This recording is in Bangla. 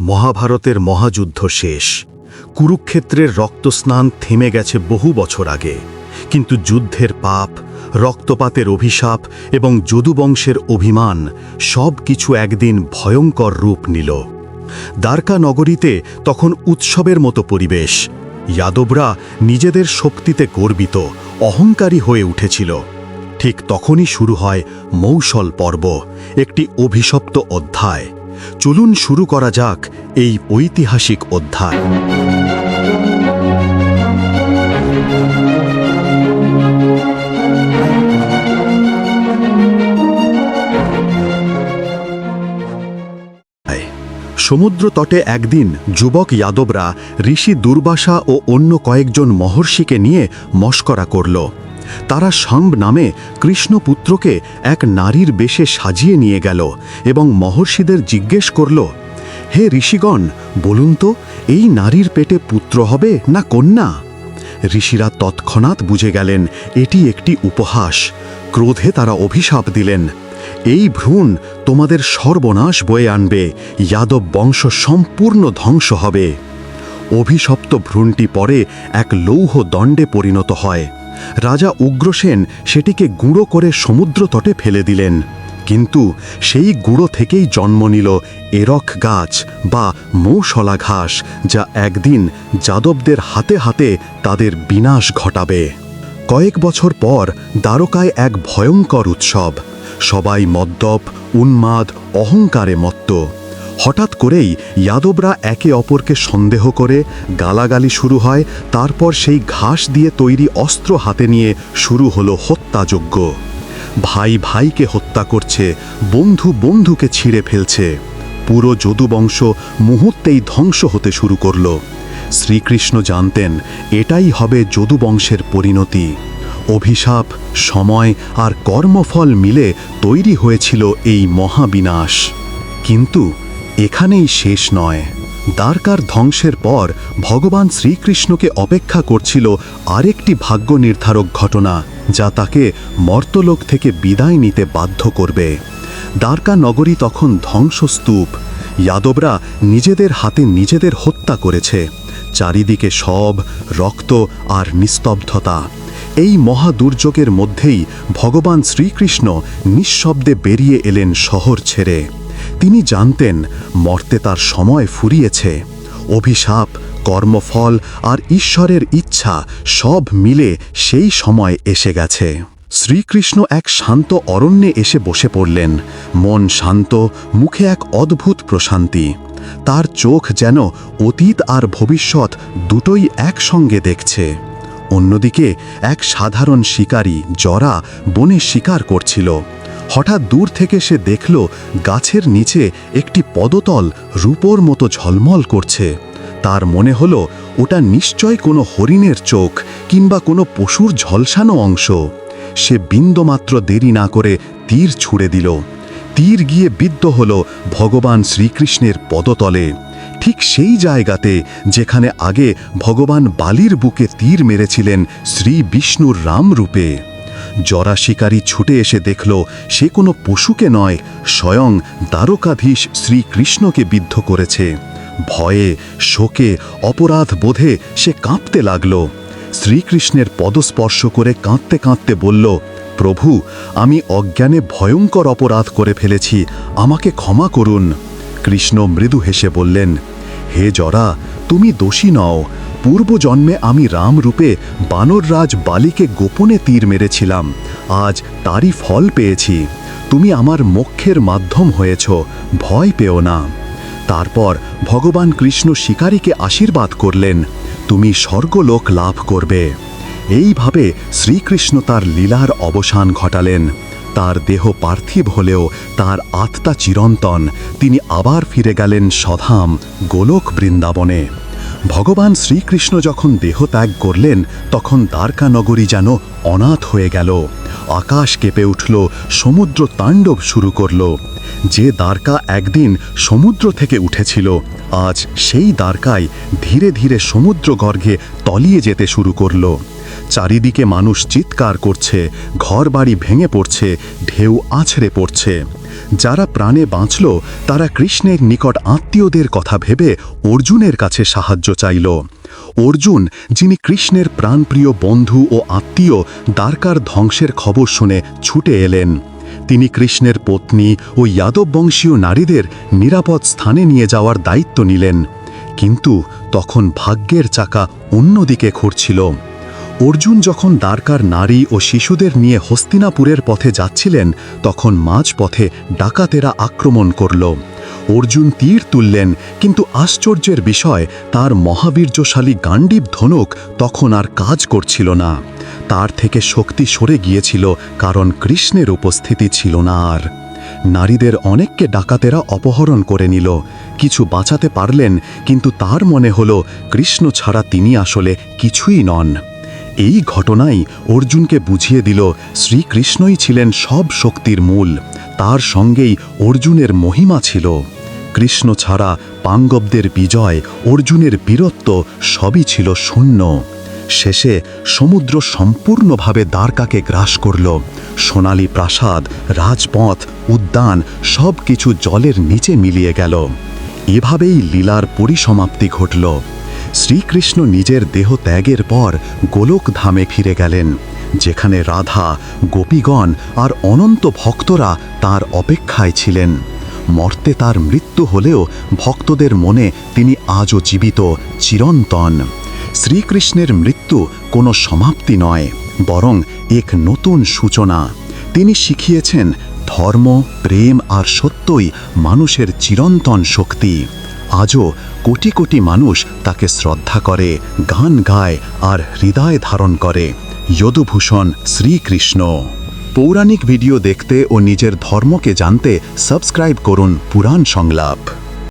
মহাভারতের মহাযুদ্ধ শেষ। কুরুক্ষেত্রের রক্তস্নান থেমে গেছে বহু বছর আগে। কিন্তু যুদ্ধের পাপ, রক্তপাতের অভিশাপ এবং যদুবংশের অভিমান সব কিছু একদিন ভয়ঙ্কর রূপ নিল। দ্বারকা নগরীতে তখন উৎসবের মতো পরিবেশ। যাদবরা নিজেদের শক্তিতে গর্বিত, অহংকারী হয়ে উঠেছিল। ঠিক তখনই শুরু হয় মৌসল পর্ব, একটি অভিশপ্ত অধ্যায়। চলুন শুরু করা যাক এই ঐতিহাসিক অধ্যায়। সমুদ্র তটে একদিন যুবক যাদবরা ঋষি দুর্বাসা ও অন্য কয়েকজন মহর্ষিকে নিয়ে মস্করা করল। তারা শাম্ব নামে কৃষ্ণপুত্রকে এক নারীর বেশে সাজিয়ে নিয়ে গেল এবং মহর্ষিদের জিজ্ঞেস করল, হে ঋষিগণ, বলুন তো, এই নারীর পেটে পুত্র হবে না কন্যা? ঋষিরা তৎক্ষণাৎ বুঝে গেলেন, এটি একটি উপহাস। ক্রোধে তারা অভিশাপ দিলেন। এই ভ্রূণ তোমাদের সর্বনাশ বয়ে আনবে। যাদব বংশ সম্পূর্ণ ধ্বংস হবে। অভিশপ্ত ভ্রূণটি পরে এক লৌহ দণ্ডে পরিণত হয়। রাজা উগ্রসেন সেটিকে গুঁড়ো করে সমুদ্র তটে ফেলে দিলেন। কিন্তু সেই গুঁড়ো থেকেই জন্ম নিল এরক গাছ বা মৌসলা ঘাস, যা একদিন যাদবদের হাতে হাতে তাদের বিনাশ ঘটাবে। কয়েক বছর পর দ্বারকায় এক ভয়ঙ্কর উৎসব। সবাই মদ্যপ, উন্মাদ, অহংকারে মত্ত। হঠাৎ করেই যাদবরা একে অপরকে সন্দেহ করে, গালাগালি শুরু হয়, তারপর সেই ঘাস দিয়ে তৈরি অস্ত্র হাতে নিয়ে শুরু হলো হত্যাযজ্ঞ। ভাই ভাইকে হত্যা করছে, বন্ধু বন্ধুকে ছিঁড়ে ফেলছে। পুরো যদুবংশ মুহূর্তেই ধ্বংস হতে শুরু করল। শ্রীকৃষ্ণ জানতেন, এটাই হবে যদুবংশের পরিণতি। অভিশাপ, সময় আর কর্মফল মিলে তৈরি হয়েছিল এই মহাবিনাশ। কিন্তু এখানেই শেষ নয়। দ্বারকার ধ্বংসের পর ভগবান শ্রীকৃষ্ণকে অপেক্ষা করছিল আরেকটি ভাগ্য নির্ধারক ঘটনা, যা তাকে মর্তলোক থেকে বিদায় নিতে বাধ্য করবে। দ্বারকা নগরী তখন ধ্বংসস্তূপ। যাদবরা নিজেদের হাতে নিজেদের হত্যা করেছে। চারিদিকে সব রক্ত আর নিস্তব্ধতা। এই মহা দুর্যোগের মধ্যেই ভগবান শ্রীকৃষ্ণ নিঃশব্দে বেরিয়ে এলেন শহর ছেড়ে। তিনি জানতেন মর্তে তার সময় ফুরিয়েছে। অভিশাপ, কর্মফল আর ঈশ্বরের ইচ্ছা সব মিলে সেই সময় এসে গেছে। শ্রীকৃষ্ণ এক শান্ত অরণ্যে এসে বসে পড়লেন। মন শান্ত, মুখে এক অদ্ভুত প্রশান্তি। তার চোখ যেন অতীত আর ভবিষ্যৎ দুটোই একসঙ্গে দেখছে। অন্যদিকে এক সাধারণ শিকারী, জরা, বনে শিকার করছিল। হঠাৎ দূর থেকে সে দেখল গাছের নিচে একটি পদতল রূপোর মতো ঝলমল করছে। তার মনে হলো ওটা নিশ্চয় কোনো হরিণের চোখ কিংবা কোনো পশুর ঝলসানো অংশ। সে বিন্দুমাত্র দেরি না করে তীর ছুঁড়ে দিল। তীর গিয়ে বিদ্ধ হল ভগবান শ্রীকৃষ্ণের পদতলে। ঠিক সেই জায়গাতে যেখানে আগে ভগবান বালির বুকে তীর মেরেছিলেন শ্রী বিষ্ণুর রামরূপে। জরা শিকারী ছুটে এসে দেখল সে কোনো পশুকে নয়, স্বয়ং দ্বারকাধীশ শ্রীকৃষ্ণকে বিদ্ধ করেছে। ভয়ে, শোকে, অপরাধ বোধে সে কাঁপতে লাগল। শ্রীকৃষ্ণের পদস্পর্শ করে কাঁদতে কাঁদতে বলল, প্রভু, আমি অজ্ঞানে ভয়ঙ্কর অপরাধ করে ফেলেছি, আমাকে ক্ষমা করুন। কৃষ্ণ মৃদু হেসে বললেন, হে জরা, তুমি দোষী নও পূর্বজন্মে আমি রাম রামরূপে বানররাজ বালিকে গোপনে তীর মেরেছিলাম। আজ তারই ফল পেয়েছি। তুমি আমার মোক্ষের মাধ্যম হয়েছ, ভয় পেও না। তারপর ভগবান কৃষ্ণ শিকারীকে আশীর্বাদ করলেন, তুমি স্বর্গলোক লাভ করবে। এইভাবে শ্রীকৃষ্ণ তার লীলার অবসান ঘটালেন। তার দেহ পার্থিব হলেও তার আত্মা চিরন্তন। তিনি আবার ফিরে গেলেন সধাম গোলক বৃন্দাবনে। ভগবান শ্রীকৃষ্ণ যখন দেহ ত্যাগ করলেন, তখন দ্বারকা নগরী যেন অনাথ হয়ে গেল। আকাশ কেঁপে উঠল, সমুদ্র তাণ্ডব শুরু করল। যে দ্বারকা একদিন সমুদ্র থেকে উঠেছিল, আজ সেই দ্বারকায় ধীরে ধীরে সমুদ্র গর্ঘে তলিয়ে যেতে শুরু করল। চারিদিকে মানুষ চিৎকার করছে, ঘরবাড়ি ভেঙে পড়ছে, ঢেউ আছড়ে পড়ছে। যারা প্রাণে বাঁচল, তারা কৃষ্ণের নিকট আত্মীয়দের কথা ভেবে অর্জুনের কাছে সাহায্য চাইল। অর্জুন, যিনি কৃষ্ণের প্রাণপ্রিয় বন্ধু ও আত্মীয়, দ্বারকার ধ্বংসের খবর শুনে ছুটে এলেন। তিনি কৃষ্ণের পত্নী ও যাদব বংশীয় নারীদের নিরাপদ স্থানে নিয়ে যাওয়ার দায়িত্ব নিলেন। কিন্তু তখন ভাগ্যের চাকা অন্যদিকে ঘুরছিল অর্জুন যখন দ্বারকার নারী ও শিশুদের নিয়ে হস্তিনাপুরের পথে যাচ্ছিলেন, তখন মাঝপথে ডাকাতেরা আক্রমণ করল। অর্জুন তীর তুললেন, কিন্তু আশ্চর্যের বিষয়, তার মহাবীর্যশালী গান্ডীব ধনুক তখন আর কাজ করছিল না। তার থেকে শক্তি সরে গিয়েছিল, কারণ কৃষ্ণের উপস্থিতি ছিল না আর। নারীদের অনেককে ডাকাতেরা অপহরণ করে নিল। কিছু বাঁচাতে পারলেন, কিন্তু তার মনে হল, কৃষ্ণ ছাড়া তিনি আসলে কিছুই নন। এই ঘটনাই অর্জুনকে বুঝিয়ে দিল শ্রীকৃষ্ণই ছিলেন সব শক্তির মূল। তার সঙ্গেই অর্জুনের মহিমা ছিল। কৃষ্ণ ছাড়া পাঙ্গবদের বিজয়, অর্জুনের বীরত্ব সবই ছিল শূন্য। শেষে সমুদ্র সম্পূর্ণভাবে দ্বারকাকে গ্রাস করল। সোনালী প্রাসাদ, রাজপথ, উদ্যান সব কিছু জলের নিচে মিলিয়ে গেল। এভাবেই লীলার পরিসমাপ্তি ঘটল। শ্রীকৃষ্ণ নিজের দেহ ত্যাগের পর গোলক ধামে ফিরে গেলেন, যেখানে রাধা, গোপীগণ আর অনন্ত ভক্তরা তার অপেক্ষায় ছিলেন। মর্তে তার মৃত্যু হলেও ভক্তদের মনে তিনি আজও জীবিত, চিরন্তন। শ্রীকৃষ্ণের মৃত্যু কোনো সমাপ্তি নয়, বরং এক নতুন সূচনা। তিনি শিখিয়েছেন, ধর্ম, প্রেম আর সত্যই মানুষের চিরন্তন শক্তি। আজও কোটি কোটি মানুষ তাকে শ্রদ্ধা করে, গান গায় আর হৃদয় ধারণ করে। যদুভূষণ শ্রীকৃষ্ণ। পৌরাণিক ভিডিও দেখতে ও নিজের ধর্মকে জানতে সাবস্ক্রাইব করুন পুরাণ সংলাপ।